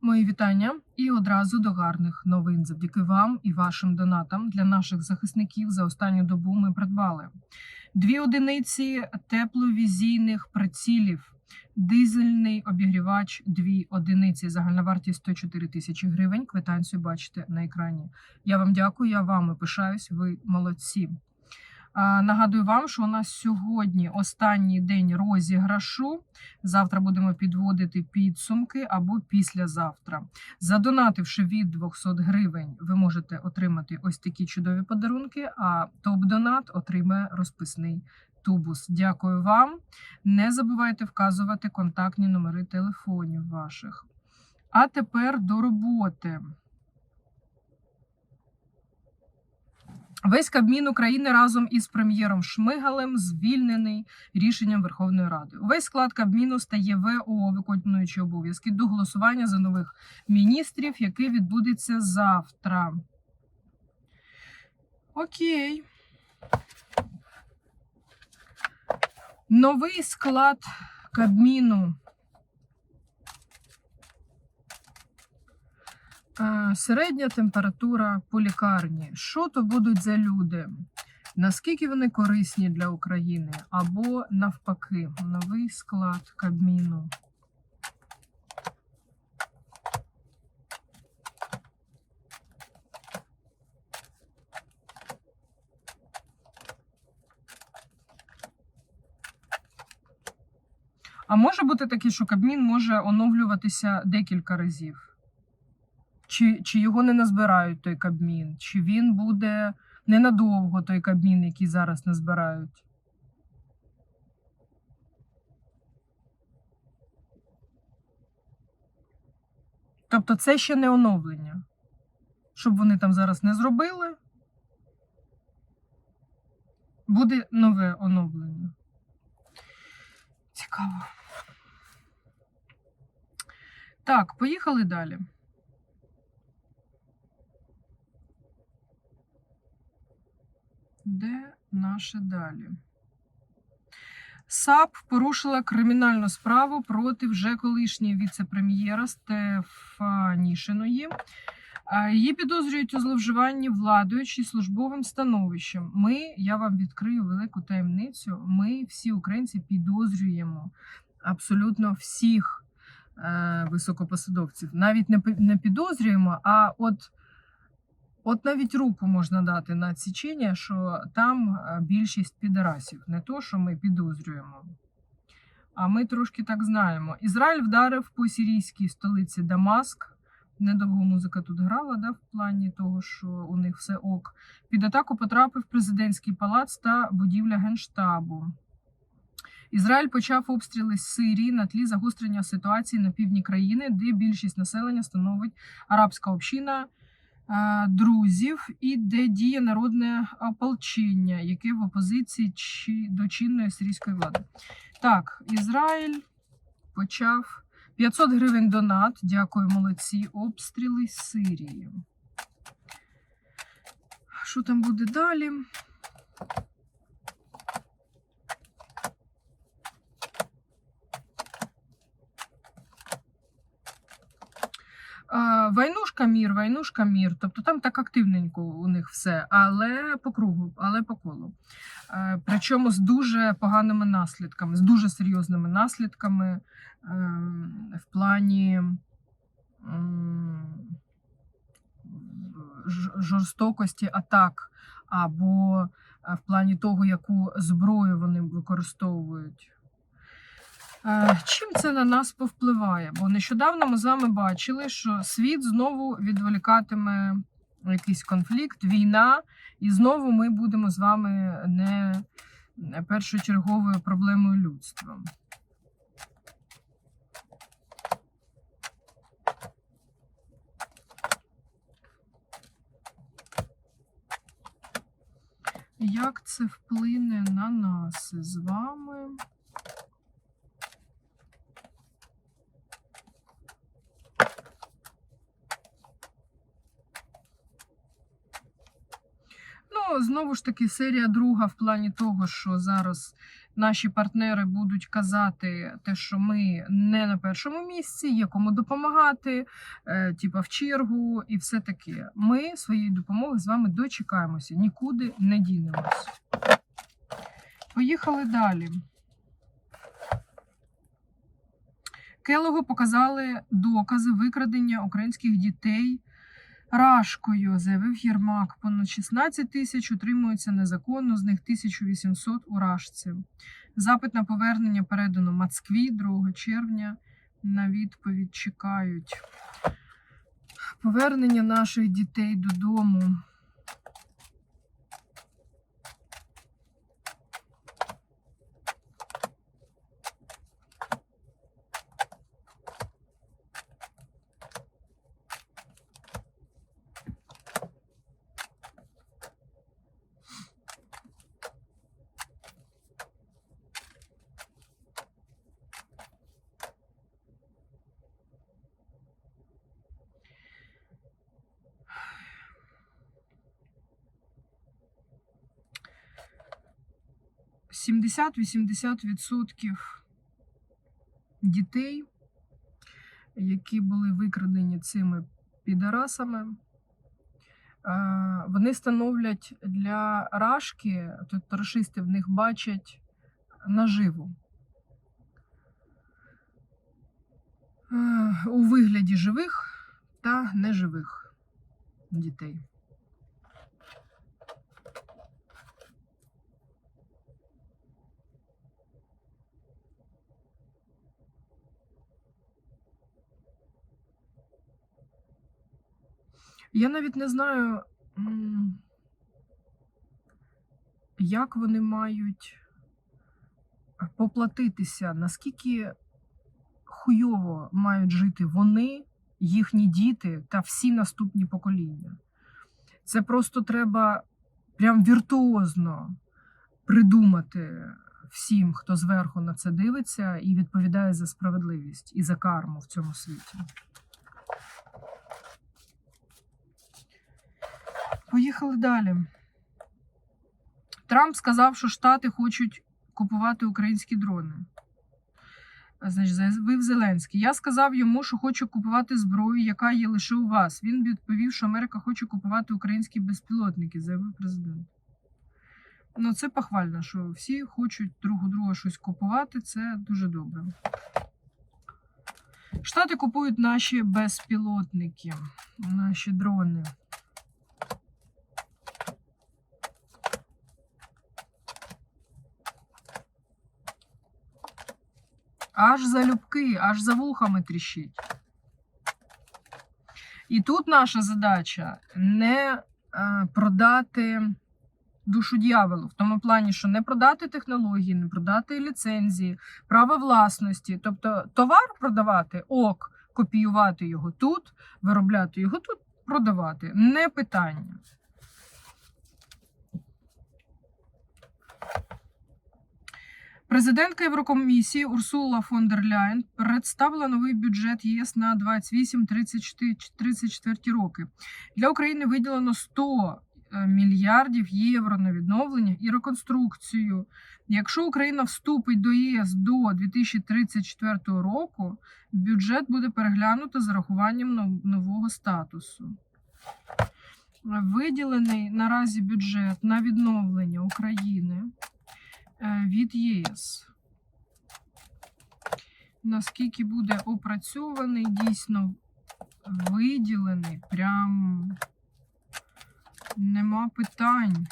Мої вітання і одразу до гарних новин. Завдяки вам і вашим донатам для наших захисників за останню добу ми придбали дві одиниці тепловізійних прицілів, дизельний обігрівач, дві одиниці. Загальна вартість 104 тисячі гривень. Квитанцію бачите на екрані. Я вам дякую, я вами пишаюсь. Ви молодці. Нагадую вам, що у нас сьогодні останній день розіграшу. Завтра будемо підводити підсумки або післязавтра. Задонативши від 200 гривень, ви можете отримати ось такі чудові подарунки. А топ-донат отримає розписний тубус. Дякую вам. Не забувайте вказувати контактні номери телефонів ваших. А тепер до роботи. Весь Кабмін України разом із прем'єром Шмигалем звільнений рішенням Верховної Ради. Увесь склад Кабміну стає ВО, виконуючи обов'язки до голосування за нових міністрів, яке відбудеться завтра. Окей. Новий склад Кабміну. Середня температура по лікарні. Що то будуть за люди? Наскільки вони корисні для України? Або навпаки, новий склад Кабміну. А може бути таке, що Кабмін може оновлюватися декілька разів? Чи, чи його не назбирають той Кабмін? Чи він буде ненадовго той Кабмін, який зараз назбирають? Тобто це ще не оновлення. Щоб вони там зараз не зробили, буде нове оновлення. Цікаво. Так, поїхали далі. Де наше далі? САП порушила кримінальну справу проти вже колишньої віце-прем'єра Стефанішиної. Її підозрюють у зловживанні владою чи службовим становищем. Ми, я вам відкрию велику таємницю. Ми, всі українці, підозрюємо абсолютно всіх е, високопосадовців. Навіть не, не підозрюємо, а от От навіть руку можна дати на відсічення, що там е, більшість підарасів, не то, що ми підозрюємо. А ми трошки так знаємо. Ізраїль вдарив по сирійській столиці Дамаск. Недовго музика тут грала, да, в плані того, що у них все ок. Під атаку потрапив президентський палац та будівля Генштабу. Ізраїль почав обстріли з Сирії на тлі загострення ситуації на півдні країни, де більшість населення становить арабська община друзів і де діє народне ополчення, яке в опозиції до чинної сирійської влади. Так, Ізраїль почав 500 гривень донат. Дякую, молодці. Обстріли Сирії. Що там буде далі? Войнушка мір, войнушка мір. Тобто там так активненько у них все, але по кругу, але по колу. Причому з дуже поганими наслідками, з дуже серйозними наслідками ем, в плані жорстокості атак, або е, в плані того, яку зброю вони використовують. Е, Чим це на нас повпливає? Бо нещодавно ми з вами бачили, що світ знову відволікатиме якийсь конфлікт, війна, і знову ми будемо з вами не першочерговою проблемою людства. Як це вплине на нас з вами? Ну, знову ж таки, серія друга в плані того, що зараз наші партнери будуть казати, те, що ми не на першому місці, є кому допомагати, е, типа в чергу і все таке. Ми своєї допомоги з вами дочекаємося, нікуди не дінемось. Поїхали далі. Келогу показали докази викрадення українських дітей рашкою, заявив Єрмак. Понад 16 тисяч утримуються незаконно, з них 1800 урашців. рашці. Запит на повернення передано Москві 2 червня. На відповідь чекають. Повернення наших дітей додому. – 70-80% дітей, які були викрадені цими підарасами, вони становлять для рашки, тобто рашисти в них бачать наживу. У вигляді живих та неживих дітей. Я навіть не знаю, як вони мають поплатитися, наскільки хуйово мають жити вони, їхні діти та всі наступні покоління. Це просто треба прям віртуозно придумати всім, хто зверху на це дивиться і відповідає за справедливість і за карму в цьому світі. Поїхали далі. Трамп сказав, що Штати хочуть купувати українські дрони. Значить, заявив Зеленський. Я сказав йому, що хочу купувати зброю, яка є лише у вас. Він відповів, що Америка хоче купувати українські безпілотники, заявив президент. Ну, це похвально, що всі хочуть друг у друга щось купувати. Це дуже добре. Штати купують наші безпілотники, наші дрони. Аж за любки, аж за вухами тріщить. І тут наша задача не е, продати душу дьяволу, в тому плані, що не продати технології, не продати ліцензії, право власності. Тобто товар продавати ок, копіювати його тут, виробляти його тут, продавати. Не питання. Президентка Єврокомісії Урсула фон дер Ляйн представила новий бюджет ЄС на 28-34 роки. Для України виділено 100 е, мільярдів євро на відновлення і реконструкцію. Якщо Україна вступить до ЄС до 2034 року, бюджет буде переглянуто з рахуванням нового статусу. Виділений наразі бюджет на відновлення України від ЄС. Наскільки буде опрацьований, дійсно виділений, прям нема питань.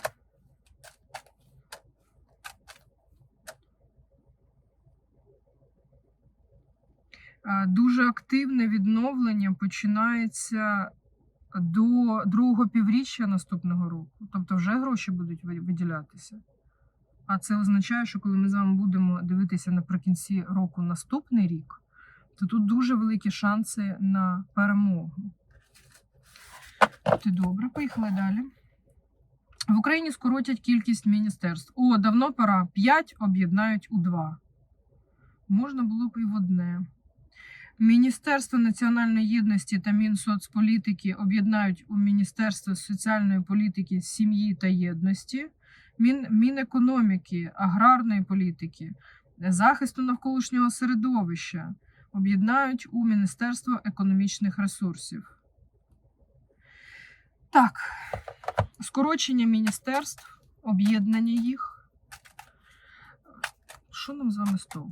Е, Дуже активне відновлення починається до другого півріччя наступного року. Тобто вже гроші будуть виділятися. А це означає, що коли ми з вами будемо дивитися наприкінці року наступний рік, то тут дуже великі шанси на перемогу. Ти добре, поїхали далі. В Україні скоротять кількість міністерств. О, давно пора. П'ять об'єднають у два. Можна було б і в одне. Міністерство національної єдності та Мінсоцполітики об'єднають у Міністерство соціальної політики, сім'ї та єдності. Мін, Мінекономіки, аграрної політики, захисту навколишнього середовища об'єднають у Міністерство економічних ресурсів. Так, скорочення міністерств, об'єднання їх. Що нам з вами з того?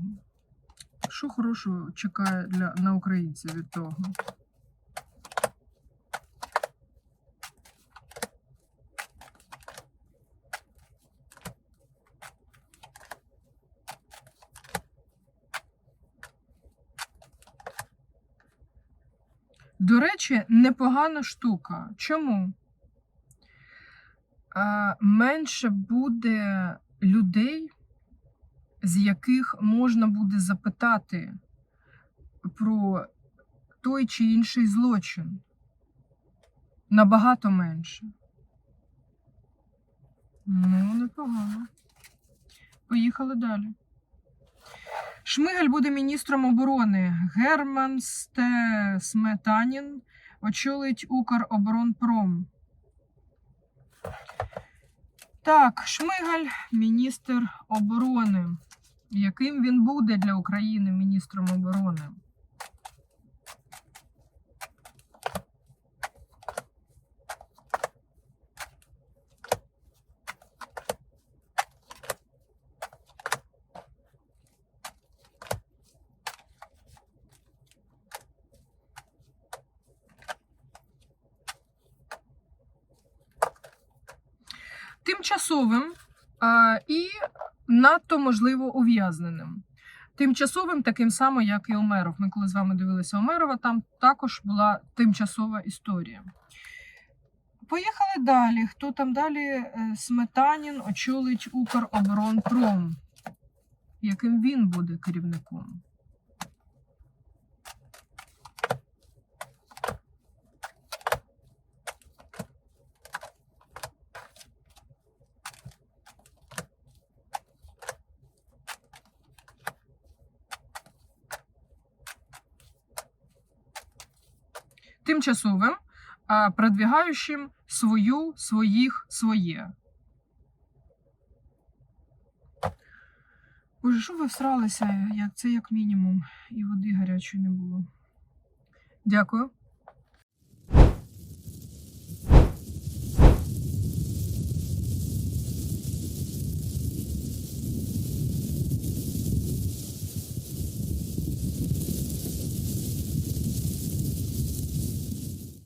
Що хорошого чекає для, на українців від того? До речі, непогана штука. Чому? Менше буде людей, з яких можна буде запитати про той чи інший злочин. Набагато менше. Ну, непогано. Поїхали далі. Шмигаль буде міністром оборони. Герман Сте Сметанін очолить Укроборонпром. Так, Шмигаль, міністр оборони. Яким він буде для України міністром оборони? Тимчасовим а, і надто можливо ув'язненим. Тимчасовим, таким само, як і Омеров. Ми коли з вами дивилися Омерова, там також була тимчасова історія. Поїхали далі. Хто там далі? Е, Сметанін очолить Укроборонпром. Яким він буде керівником? Тимчасовим, продвигаючим свою, своїх, своє. Боже, що ви всралися? Це як мінімум, і води гарячої не було. Дякую.